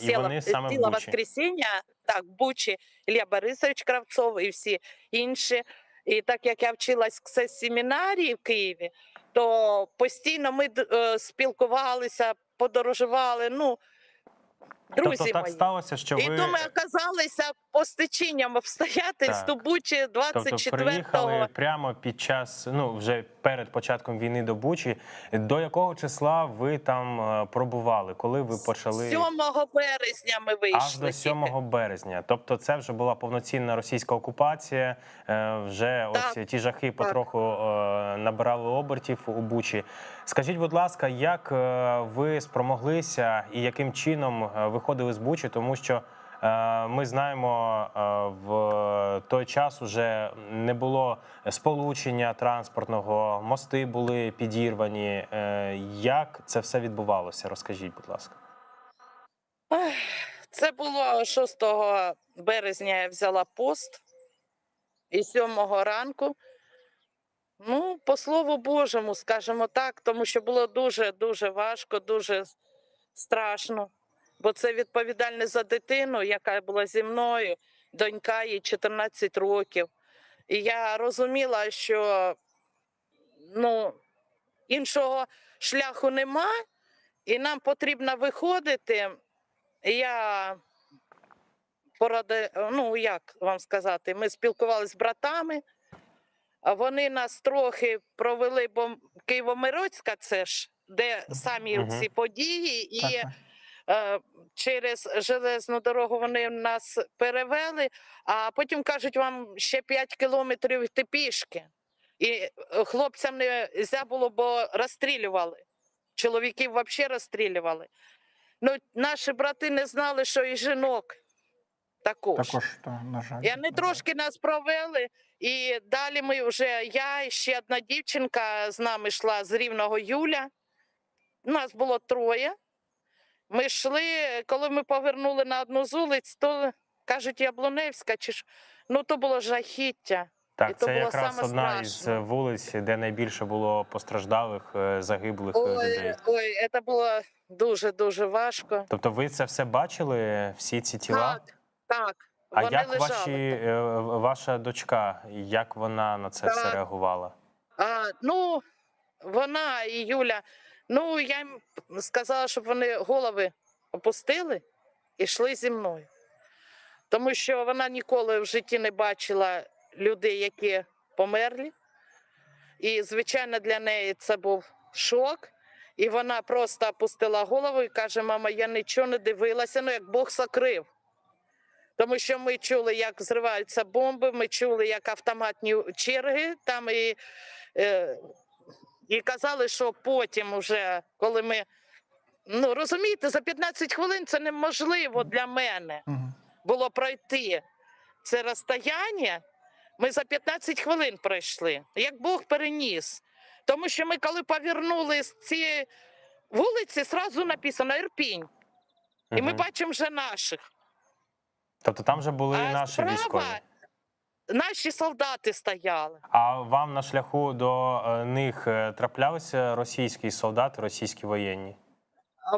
І вони саме в Бучі. Воскресіння, так, Бучі, Ілля Борисович Кравцов і всі інші. І так як я вчилась в семінарії в Києві, то постійно ми е, спілкувалися, подорожували. Ну, друзі тобто так мої. сталося, що І ви то ми оказалися по стечінням обстоятельств Так. у Бучі тобто 24-го. приїхали прямо під час, ну вже перед початком війни до Бучі. До якого числа ви там е, пробували? Коли ви почали 7 березня ми вийшли. аж до 7 березня? Тобто, це вже була повноцінна російська окупація. е, Вже ось ті жахи потроху е, набирали обертів у Бучі. Скажіть, будь ласка, як ви спромоглися і яким чином виходили з Бучі? Тому що ми знаємо, е, в той час уже не було сполучення транспортного, мости були підірвані. Е, Як це все відбувалося? Розкажіть, будь ласка. Це було 6 березня я взяла пост і 7 ранку. Ну, по слову Божому, скажімо так, тому що було дуже дуже важко, дуже страшно. Бо це відповідальність за дитину, яка була зі мною, донька їй 14 років. І я розуміла, що ну, іншого шляху нема, і нам потрібно виходити. Я поради, ну як вам сказати, ми спілкувалися з братами, а вони нас трохи провели, бо Києво-Мироцька це ж, де самі ці події, і через железну дорогу вони нас перевели, а потім кажуть, вам ще 5 кілометрів йти пішки. І е, хлопцям не можна було, бо розстрілювали. Чоловіків взагалі розстрілювали. Ну, наші брати не знали, що і жінок також. Також, та, на жаль. І вони на жаль. трошки нас провели, і далі ми вже я і ще одна дівчинка з нами йшла з рівного Юля. Нас було троє. Ми йшли, коли ми повернули на одну з вулиць, то кажуть, Яблуневська, чи ж ну то було жахіття. І Так, то це було якраз саме одна із страшно. е, вулиць, де найбільше було постраждалих, е, загиблих е, людей. Ой, ой, це було дуже дуже важко. Тобто, ви це все бачили, всі ці тіла? Так, так. а вони як лежали ваші, там. ваша дочка, як вона на це все реагувала? А, ну, вона і Юля, ну я їм сказала, щоб вони голови опустили і йшли зі мною. Тому що вона ніколи в житті не бачила людей, які померли. І, звичайно, для неї це був шок. І вона просто опустила голову і каже: мама, я нічого не дивилася, ну як Бог сокрив. Тому що ми чули, як зриваються бомби, ми чули, як автоматні черги там і, е, і казали, що потім, вже, коли ми. Ну, розумієте, за 15 хвилин це неможливо для мене було пройти це розстояння. Ми за 15 хвилин пройшли, як Бог переніс. Тому що ми, коли повернули з цієї вулиці, зразу написано Ірпінь. І ми бачимо вже наших. Тобто там вже були А наші справа військові. Наші солдати стояли. А вам на шляху до е, них е, траплялися російські солдати, російські воєнні?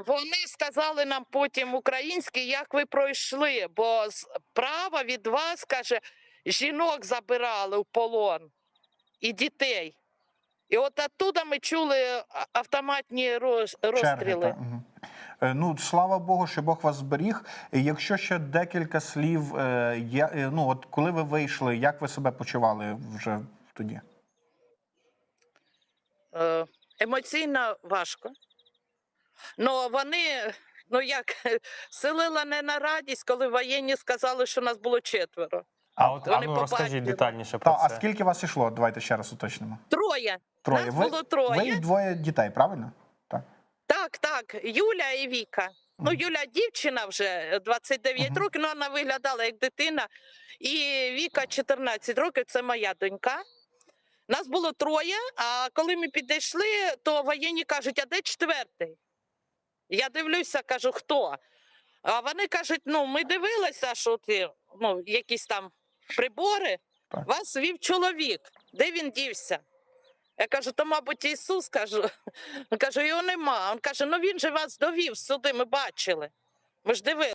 Вони сказали нам потім українські, як ви пройшли, бо справа від вас каже, жінок забирали в полон і дітей. І от оттуда ми чули автоматні роз- Черги, Е, Ну, слава Богу, що Бог вас зберіг. Якщо ще декілька слів, е, я, е, ну от коли ви вийшли, як ви себе почували вже тоді? Емоційно важко. Ну вони, ну як, селила не на радість, коли воєнні сказали, що нас було четверо. А от а ну, розкажіть детальніше про Та, а це. скільки вас ішло? Давайте ще раз уточнимо. Троє. Троє. Нас ви, було троє. ви і двоє дітей, правильно? Так. Так, Юля і Віка. Ну, Юля дівчина вже е, 29 Мгм. років, ну вона виглядала як дитина. І Віка 14 років, це моя донька. Нас було троє, а коли ми підійшли, то воєнні кажуть, а де четвертий? Я дивлюся, кажу, хто? А вони кажуть: ну, ми дивилися, що ти, ну, якісь там прибори. Так. Вас вів чоловік. Де він дівся? Я кажу, то, мабуть, Ісус кажу. Кажу, його нема. Він каже, ну він же вас довів сюди, ми бачили. Ми ж дивилися.